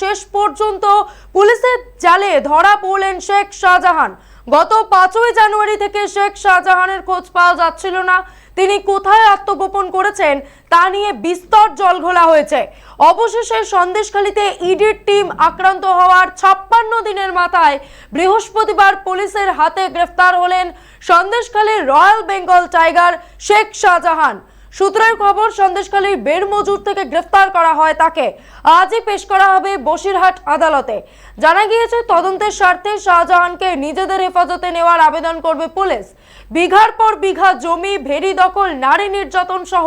শেষ পর্যন্ত পুলিশের জালে ধরা পড়লেন শেখ শাহজাহান। গত পাঁচই জানুয়ারি থেকে শেখ শাহজাহানের খোঁজ পাওয়া যাচ্ছিল না। তিনি কোথায় আত্মগোপন করেছেন তা নিয়ে বিস্তর জলঘোলা হয়েছে। অবশেষে সন্দেশখালীতে ইডির টিম আক্রান্ত হওয়ার ছাপ্পান্ন দিনের মাথায় বৃহস্পতিবার পুলিশের হাতে গ্রেফতার হলেন সন্দেশখালীর রয়্যাল বেঙ্গল টাইগার শেখ শাহজাহান। সূত্রের খবর সন্দেশখালীর বের মজুর থেকে গ্রেফতার করা হয় তাকে। আজই পেশ করা হবে বসিরহাট আদালতে। জানা গিয়েছে, তদন্তের স্বার্থে শাহজাহানকে নিজেদের হেফাজতে নেওয়ার আবেদন করবে পুলিশ। বিঘার পর বিঘা জমি ভেরি দখল, নারী নির্যাতন সহ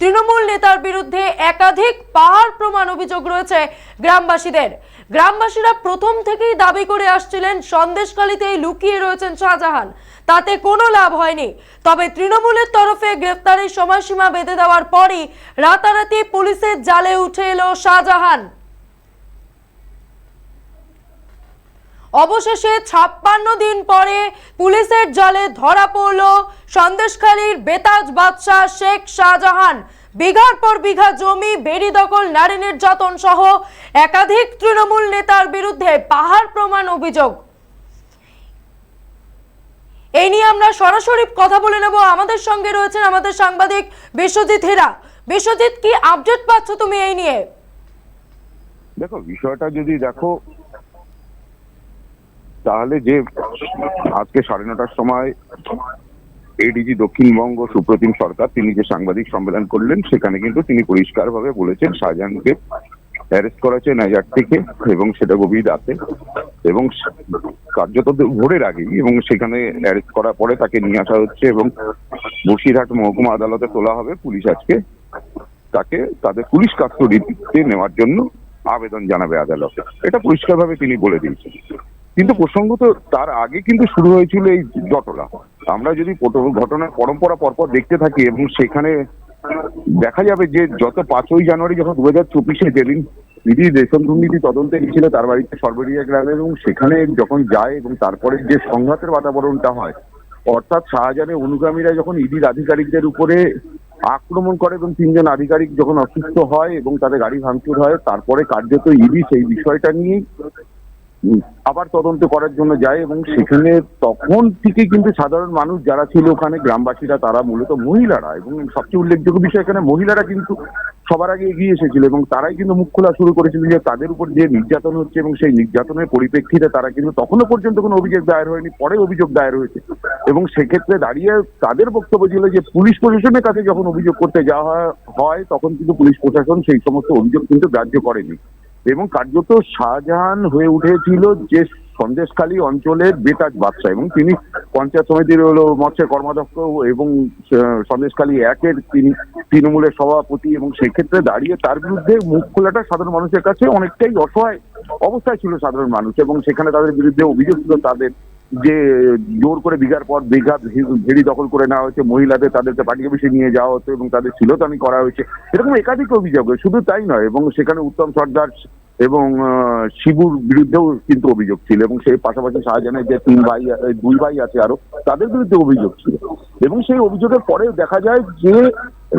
তৃণমূল নেতার বিরুদ্ধে একাধিক পাহাড় প্রমাণ অভিযোগ রয়েছে গ্রামবাসীদের। গ্রামবাসীরা প্রথম থেকেই দাবি করে আসছিলেন সন্দেশখালীতেই লুকিয়ে রয়েছেন শাহজাহান। তাতে কোনো লাভ হয়নি। তবে তৃণমূলের তরফে গ্রেফতারের সময়সীমা বেঁধে দেওয়ার পরই রাতারাতি পুলিশের জালে উঠে এলো শাহজাহান। অবশেষে ছাপ্পান্ন দিন পরে পুলিশের জালে ধরা পড়ল সন্দেশখালীর বেতাজ বাদশাহ শেখ শাহজাহান। বিঘার পর বিঘা জমি, বেড়ি দখল নারী নির্যাতন সহ একাধিক তৃণমূল নেতার বিরুদ্ধে পাহাড় প্রমাণ অভিযোগ। এই নিয়ে আমরা সরাসরি কথা বলে নেব। আমাদের সঙ্গে রয়েছেন আমাদের সাংবাদিক বিশ্বজিৎ হেরা। বিশ্বজিৎ, কি আপডেট পাচ্ছ তুমি এই নিয়ে? দেখো, বিষয়টা যদি দেখো, তাহলে যে আজকে সাড়ে নটার সময় এডিজি দক্ষিণবঙ্গ সুপ্রতিম সরকার, তিনি যে সাংবাদিক সম্মেলন করলেন, সেখানে কিন্তু তিনি পরিষ্কারভাবে বলেছেন, শাহজাহানকে অ্যারেস্ট করেছে নাইজার থেকে এবং সেটা গভীর রাতে এবং কার্যত ভোরের আগেই এবং সেখানে অ্যারেস্ট করার পরে তাকে নিয়ে আসা হচ্ছে এবং বসিরহাট মহকুমা আদালতে তোলা হবে। পুলিশ আজকে তাকে, তাদের পুলিশ কাস্টডিতে নেওয়ার জন্য আবেদন জানাবে আদালতে। এটা পরিষ্কারভাবে তিনি বলে দিয়েছেন। কিন্তু প্রসঙ্গত তার আগে কিন্তু শুরু হয়েছিল এই জটলা। আমরা যদি ঘটনার পরম্পরা পরপর দেখতে থাকি এবং সেখানে দেখা যাবে যে যত পাঁচই জানুয়ারি যখন দু হাজার চব্বিশে যেদিন দিদি রেশন দুর্নীতি তদন্তে গিয়েছিল তার বাড়িতে সর্বরিয়া গ্রামে এবং সেখানে যখন যায় এবং তারপরে যে সংঘাতের বাতাবরণটা হয় অর্থাৎ শাহজাহানের অনুগামীরা যখন ইডির আধিকারিকদের উপরে আক্রমণ করে এবং তিনজন আধিকারিক যখন অসুস্থ হয় এবং তাদের গাড়ি ভাঙচুর হয় তারপরে কার্যত ইডি সেই বিষয়টা নিয়ে আবার তদন্ত করার জন্য যায় এবং সেখানে তখন থেকে কিন্তু সাধারণ মানুষ যারা ছিল ওখানে গ্রামবাসীরা, তারা মূলত মহিলারা এবং সবচেয়ে উল্লেখযোগ্য বিষয় এখানে মহিলারা কিন্তু সবার আগে এগিয়ে এসেছিল এবং তারাই কিন্তু মুখ খোলা শুরু করেছিল যে তাদের উপর যে নির্যাতন হচ্ছে এবং সেই নির্যাতনের পরিপ্রেক্ষিতে তারা কিন্তু তখনও পর্যন্ত কোনো অভিযোগ দায়ের হয়নি, পরে অভিযোগ দায়ের হয়েছে এবং সেক্ষেত্রে দাঁড়িয়ে তাদের বক্তব্য ছিল যে পুলিশ প্রশাসনের কাছে যখন অভিযোগ করতে যাওয়া হয়, তখন কিন্তু পুলিশ প্রশাসন সেই সমস্ত অভিযোগ কিন্তু গ্রাহ্য করেনি। এবং কার্যত শাহজাহান হয়ে উঠেছিল যে সন্দেশখালী অঞ্চলের বেতাজ বাদশাহ এবং তিনি পঞ্চায়েত সমিতির হলো মৎস্য কর্মাধ্যক্ষ এবং সন্দেশখালী একের তিনি, তৃণমূলের সভাপতি এবং সেক্ষেত্রে দাঁড়িয়ে তার বিরুদ্ধে মুখ খোলাটা সাধারণ মানুষের কাছে অনেকটাই অসহায় অবস্থায় ছিল সাধারণ মানুষ এবং সেখানে তাদের বিরুদ্ধে অভিযোগ ছিল তাদের যে জোর করে বিঘার পর বিঘা ভেড়ি দখল করে নেওয়া হয়েছে, মহিলাদের তাদেরকে পার্টি অফিসে নিয়ে যাওয়া হতো এবং তাদের শিলতানি করা হয়েছে। এরকম একাধিক অভিযোগ, শুধু তাই নয়, এবং সেখানে উত্তম সর্দার এবং শিবুর বিরুদ্ধেও কিন্তু অভিযোগ ছিল, এবং সেই পাশাপাশি শাহজাহানের যে তিন ভাই দুই ভাই আছে আরও, তাদের বিরুদ্ধে অভিযোগ ছিল। এবং সেই অভিযোগের পরে দেখা যায় যে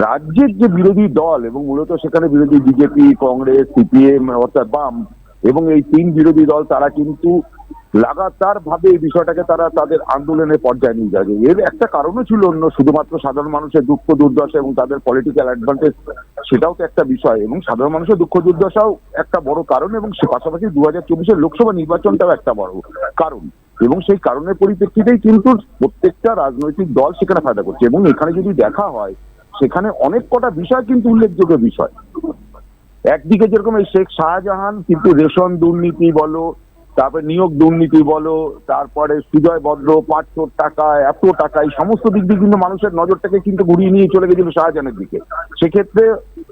রাজ্যের যে বিরোধী দল এবং মূলত সেখানে বিরোধী বিজেপি, কংগ্রেস, সিপিএম, অর্থাৎ বাম, এবং এই তিন বিরোধী দল, তারা কিন্তু লাগাতার ভাবে এই বিষয়টাকে তারা তাদের আন্দোলনের পর্যায়ে নিয়ে যাবে এর একটা কারণও ছিল অন্য, শুধুমাত্র সাধারণ মানুষের দুঃখ, দুর্দশা এবং তাদের পলিটিক্যাল অ্যাডভান্টেজ সেটাও তো একটা বিষয়। এবং সাধারণ মানুষের দুঃখ, দুর্দশাও একটা বড় কারণ এবং সে পাশাপাশি দু হাজার চব্বিশের লোকসভা নির্বাচনটাও একটা বড় কারণ। এবং সেই কারণের পরিপ্রেক্ষিতেই কিন্তু প্রত্যেকটা রাজনৈতিক দল সেখানে ফায়দা করছে। এবং এখানে যদি দেখা হয়, সেখানে অনেক কটা বিষয় কিন্তু উল্লেখযোগ্য বিষয়। একদিকে যেরকম এই শেখ শাহজাহান, কিন্তু রেশন দুর্নীতি বলো তারপরে নিয়োগ দুর্নীতি বলো, তারপরে সুজয় ভদ্র পাঁচশো টাকা, এত টাকা, এই সমস্ত দিক দিয়ে কিন্তু মানুষের নজরটাকে কিন্তু ঘুরিয়ে নিয়ে চলে গেছিল শাহজাহানের দিকে। সেক্ষেত্রে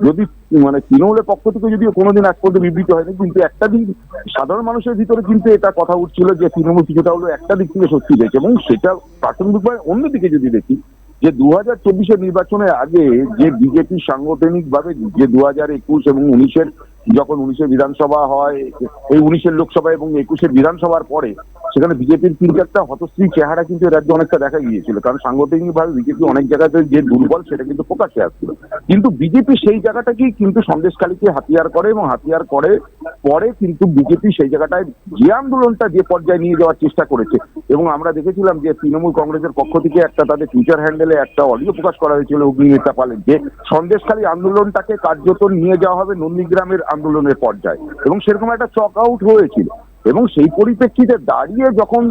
যদি মানে তৃণমূলের পক্ষ থেকে যদিও কোনোদিন এক পর্যন্ত বিবৃত হয়নি, কিন্তু একটা দিক, সাধারণ মানুষের ভিতরে কিন্তু এটা কথা উঠছিল যে তৃণমূল কিছুটা হলো একটা দিক থেকে সত্যি হয়েছে এবং সেটা প্রাথমিকভাবে অন্যদিকে যদি দেখি, যে দু হাজার চব্বিশের নির্বাচনের আগে যে বিজেপি সাংগঠনিক ভাবে যে দু হাজার একুশ এবং উনিশের যখন উনিশের বিধানসভা হয় এই উনিশের লোকসভা এবং একুশের বিধানসভার পরে সেখানে বিজেপির তিন চারটা হতশ্রী চেহারা কিন্তু রাজ্যে অনেকটা দেখা গিয়েছিল। কারণ সাংগঠনিক ভাবে বিজেপি অনেক জায়গাতে যে দুর্বল সেটা কিন্তু প্রকাশ্যে আসছিল। কিন্তু বিজেপি সেই জায়গাটাকেই কিন্তু সন্দেশকালীকে হাতিয়ার করে এবং হাতিয়ার করে পরে কিন্তু বিজেপি সেই জায়গাটায় যে আন্দোলনটা যে পর্যায়ে নিয়ে যাওয়ার চেষ্টা করেছে এবং আমরা দেখেছিলাম যে তৃণমূল কংগ্রেসের পক্ষ থেকে একটা তাদের টুইটার হ্যান্ডেলে একটা অডিও প্রকাশ করা হয়েছিল অগ্নিনেতা পালেন যে সন্দেশখালী আন্দোলনটাকে কার্যত নিয়ে যাওয়া হবে নন্দীগ্রামের আন্দোলনের পর্যায়ে এবং সেরকম একটা চক আউট হয়েছিল। এবং সেই পরিপ্রেক্ষিতে দাঁড়িয়ে যখন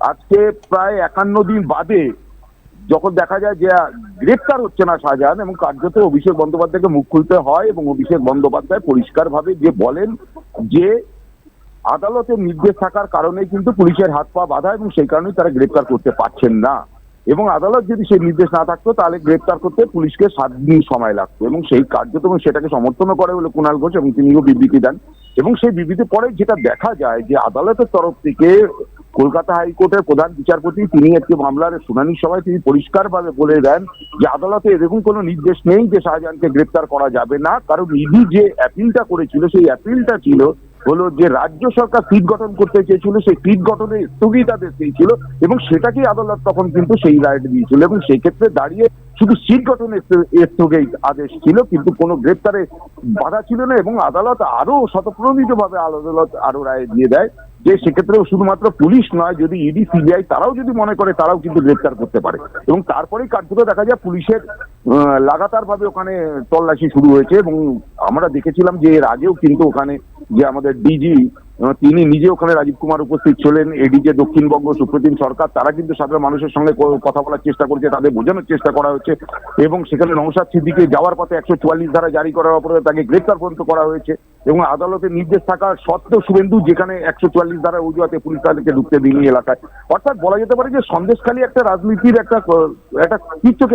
আজকে প্রায় একান্ন দিন বাদে যখন দেখা যায় যে গ্রেপ্তার হচ্ছে না শাহজাহান এবং কার্যত অভিষেক বন্দ্যোপাধ্যায়কে মুখ খুলতে হয় এবং অভিষেক বন্দ্যোপাধ্যায় পরিষ্কারভাবে যে বলেন যে আদালতের নির্দেশ থাকার কারণে কিন্তু পুলিশের হাত পা বাধা এবং সেই কারণেই তারা গ্রেপ্তার করতে পারছেন না। এবং আদালত যদি সেই নির্দেশ না থাকতো, তাহলে গ্রেপ্তার করতে পুলিশকে সাত দিন সময় লাগতো এবং সেই কার্যত এবং সেটাকে সমর্থনও করে বলে কুণাল ঘোষ এবং তিনিও বিবৃতি দেন। এবং সেই বিবৃতি পরে যেটা দেখা যায় যে আদালতের তরফ থেকে কলকাতা হাইকোর্টের প্রধান বিচারপতি তিনি একটি মামলার শুনানির সময় তিনি পরিষ্কারভাবে বলে দেন যে আদালতে এরকম কোনো নির্দেশ নেই যে শাহজাহানকে গ্রেপ্তার করা যাবে না। কারণ ইডি যে অ্যাপিলটা করেছিল, সেই অ্যাপিলটা ছিল হলো যে রাজ্য সরকার সিট গঠন করতে চেয়েছিল, সেই সিট গঠনে স্থগিতাদেশ দিয়েছিল এবং সেটাকেই আদালত তখন কিন্তু সেই রায় দিয়েছিল এবং সেই ক্ষেত্রে দাঁড়িয়ে শুধু সিট গঠনের স্থগিত আদেশ ছিল, কিন্তু কোনো গ্রেপ্তারে বাধা ছিল না এবং আদালত আরও শতপ্রণীত ভাবে আদালত আরও রায় দিয়ে দেয় যে সেক্ষেত্রেও শুধুমাত্র পুলিশ নয়, যদি ইডি, সিবিআই তারাও যদি মনে করে তারাও কিন্তু গ্রেপ্তার করতে পারে। এবং তারপরেই কার্যত দেখা যায় পুলিশের লাগাতার ভাবে ওখানে তল্লাশি শুরু হয়েছে এবং আমরা দেখেছিলাম যে এর আগেও কিন্তু ওখানে যে আমাদের ডিজি তিনি নিজে ওখানে রাজীব কুমার উপস্থিত ছিলেন এডি যে দক্ষিণবঙ্গ সুপ্রতিম সরকার, তারা কিন্তু সাধারণ মানুষের সঙ্গে কথা বলার চেষ্টা করছে, তাদের বোঝানোর চেষ্টা করা হচ্ছে এবং সেখানে নৌসাদ সিদ্দিকে যাওয়ার পথে একশো চুয়াল্লিশ ধারা জারি করার অপরাধে তাকে গ্রেপ্তার পর্যন্ত করা হয়েছে এবং আদালতের নির্দেশ থাকা সত্ত্বেও শুভেন্দু যেখানে একশো চুয়াল্লিশ ধারা অজুহাতে পুলিশ তাদেরকে ঢুকতে দিইনি এলাকায়। অর্থাৎ বলা যেতে পারে যে সন্দেশখালী একটা রাজনীতির একটা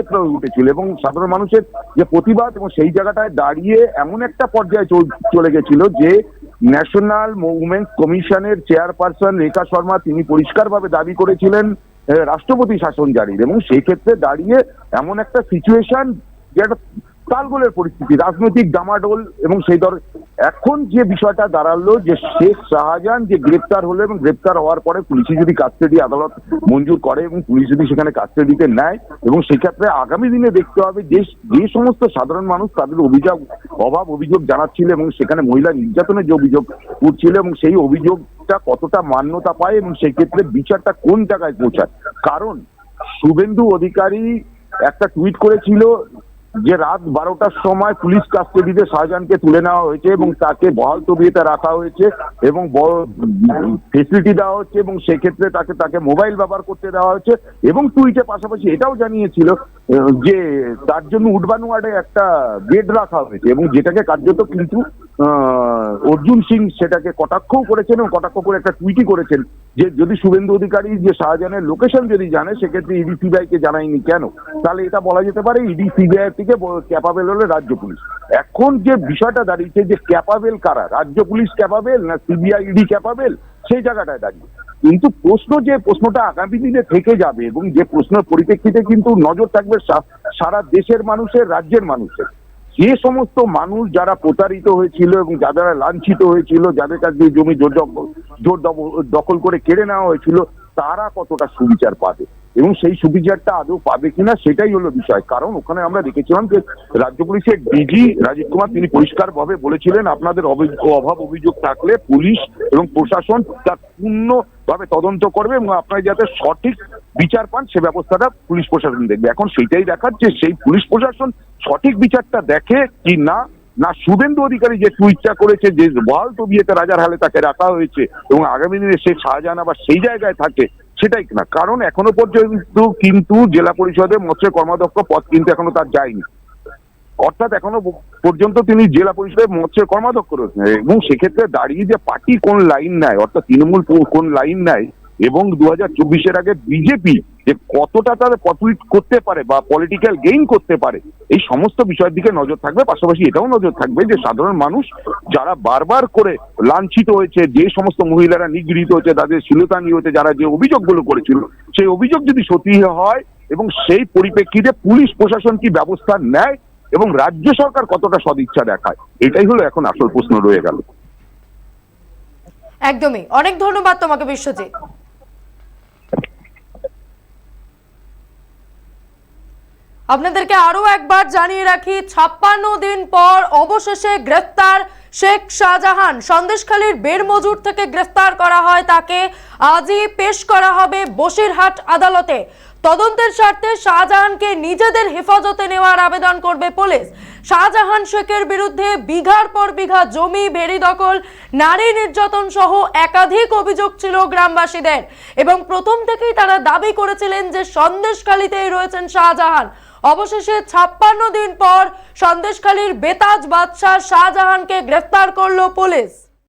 একটা হয়ে উঠেছিল এবং সাধারণ মানুষের যে প্রতিবাদ এবং সেই জায়গাটায় দাঁড়িয়ে এমন একটা পর্যায়ে চলে গেছিল যে ন্যাশনাল মুভমেন্ট কমিশনের চেয়ারপারসন রেখা শর্মা তিনি পরিষ্কারভাবে দাবি করেছিলেন রাষ্ট্রপতি শাসন জারির। এবং সেই ক্ষেত্রে দাঁড়িয়ে এমন একটা সিচুয়েশন যেটা তালগোলের পরিস্থিতি, রাজনৈতিক ডামাডোল এবং সেই দর, এখন যে বিষয়টা দাঁড়াল যে শেখ শাহজাহান যে গ্রেপ্তার হলো এবং গ্রেপ্তার হওয়ার পরে পুলিশে যদি কাস্টাডি আদালত মঞ্জুর করে এবং পুলিশ যদি সেখানে কাস্টাডিতে নেয় এবং সেক্ষেত্রে আগামী দিনে দেখতে হবে যে যে সমস্ত সাধারণ মানুষ তাদের অভিযোগ, অভাব অভিযোগ জানাচ্ছিল এবং সেখানে মহিলা নির্যাতনের যে অভিযোগ উঠছিল এবং সেই অভিযোগটা কতটা মান্যতা পায় এবং সেই ক্ষেত্রে বিচারটা কোন জায়গায় পৌঁছায়। কারণ শুভেন্দু অধিকারী একটা টুইট করেছিল যে রাত বারোটার সময় পুলিশ কাস্টডিতে শাহজাহানকে তুলে নেওয়া হয়েছে এবং তাকে বহাল তবিয়েতে রাখা হয়েছে এবং ফেসিলিটি দেওয়া হচ্ছে এবং সেক্ষেত্রে তাকে তাকে মোবাইল ব্যবহার করতে দেওয়া হয়েছে এবং টুইটে পাশাপাশি এটাও জানিয়েছিল যে তার জন্য উডবান ওয়ার্ডে একটা বেড রাখা হয়েছে এবং যেটাকে কার্যত কিন্তু অর্জুন সিং সেটাকে কটাক্ষও করেছেন এবং কটাক্ষ করে একটা টুইটই করেছেন যে যদি শুভেন্দু অধিকারী, যে শাহজাহানের লোকেশন যদি জানে, সেক্ষেত্রে ইডি সিবিআই কে জানায়নি কেন? তাহলে এটা বলা যেতে পারে ইডি সিবিআই থেকে ক্যাপাবেল হলো রাজ্য পুলিশ। এখন যে বিষয়টা দাঁড়িয়েছে যে ক্যাপাবেল কারা? রাজ্য পুলিশ ক্যাপাবেল না সিবিআই ইডি ক্যাপাবেল সেই জায়গাটায় দাঁড়িয়ে। কিন্তু প্রশ্ন যে প্রশ্নটা আগামী দিনে থেকে যাবে এবং যে প্রশ্নের পরিপ্রেক্ষিতে কিন্তু নজর থাকবে সারা দেশের মানুষের, রাজ্যের মানুষের। যে সমস্ত মানুষ যারা প্রতারিত হয়েছিল এবং যারা লাঞ্ছিত হয়েছিল, যাদের কাছ দিয়ে জমি জোর দখল- করে কেড়ে নেওয়া হয়েছিল তারা কতটা সুবিচার পাবে? এবং সেই সুবিচারটা আদৌ পাবে কিনা সেটাই হলো বিষয়। কারণ ওখানে আমরা দেখেছিলাম যে রাজ্য পুলিশের ডিজি রাজীব কুমার, তিনি পরিষ্কারভাবে বলেছিলেন, আপনাদের অভি- অভাব অভিযোগ থাকলে পুলিশ এবং প্রশাসন তার পূর্ণ ভাবে তদন্ত করবে এবং আপনারা যাতে সঠিক বিচার পান, সে ব্যবস্থাটা পুলিশ প্রশাসন দেখবে। এখন সেটাই দেখার যে সেই পুলিশ প্রশাসন সঠিক বিচারটা দেখে কি না না, শুভেন্দু অধিকারী যে টুইটটা করেছে, যে বহাল তবিয়েতে রাজার হালে তাকে রাখা হয়েছে এবং আগামী দিনে সে শাহজাহান আবার সেই জায়গায় থাকে, সেটাই না। কারণ এখনও পর্যন্ত কিন্তু জেলা পরিষদে মৎস্য কর্মাধ্যক্ষ পদ কিন্তু এখনও তার যায়নি। অর্থাৎ এখনও পর্যন্ত তিনি জেলা পরিষদের মৎস্য কর্মাধ্যক্ষ রয়েছেন। এবং সেক্ষেত্রে দাঁড়িয়ে যে পার্টি কোন লাইন নেয়, অর্থাৎ তৃণমূল কোন লাইন নেয়, এবং দু হাজার চব্বিশের আগে বিজেপি যে কতটা তাদের পপুলেট করতে পারে বা পলিটিক্যাল গেইন করতে পারে, এই সমস্ত বিষয়ের দিকে নজর থাকবে। পাশাপাশি এটাও নজর থাকবে যে সাধারণ মানুষ যারা বারবার করে লাঞ্ছিত হয়েছে, যে সমস্ত মহিলারা নিগৃহীত হয়েছে, তাদের শিলতানি হয়েছে, যারা যে অভিযোগগুলো করেছিল, সেই অভিযোগ যদি সত্যি হয় এবং সেই পরিপ্রেক্ষিতে পুলিশ, প্রশাসন কি ব্যবস্থা নেয় এবং রাজ্য সরকার কতটা সদিচ্ছা দেখায়, এটাই হলো এখন আসল প্রশ্ন রয়ে গেল। একদমই। অনেক ধন্যবাদ তোমাকে বিশ্বজিৎ। আপনাদেরকে আরও একবার জানিয়ে রাখি, ছাপ্পান্ন দিন পর অবশেষে গ্রেফতার শেখ শাহজাহান। সন্দেশখালীর বের মজুর থেকে গ্রেফতার করা হয় তাকে। আজই পেশ করা হবে বসিরহাট আদালতে। তদন্তের স্বার্থে শাহজাহানকে নিজেদের হেফাজতে নেওয়ার আবেদন করবে পুলিশ। শাহজাহান শেখের বিরুদ্ধে বিঘার পর বিঘা জমি, বেড়ি দখল, নারী নির্যাতন সহ একাধিক অভিযোগ ছিল গ্রামবাসীদের। এবং প্রথম থেকেই তারা দাবি করেছিলেন যে সন্দেশখালীতেই রয়েছেন শাহজাহান। অবশেষে ছাপ্পান্ন দিন পর সন্দেশখালীর বেতাজ বাদশাহ শাহজাহানকে গ্রেফতার করল পুলিশ।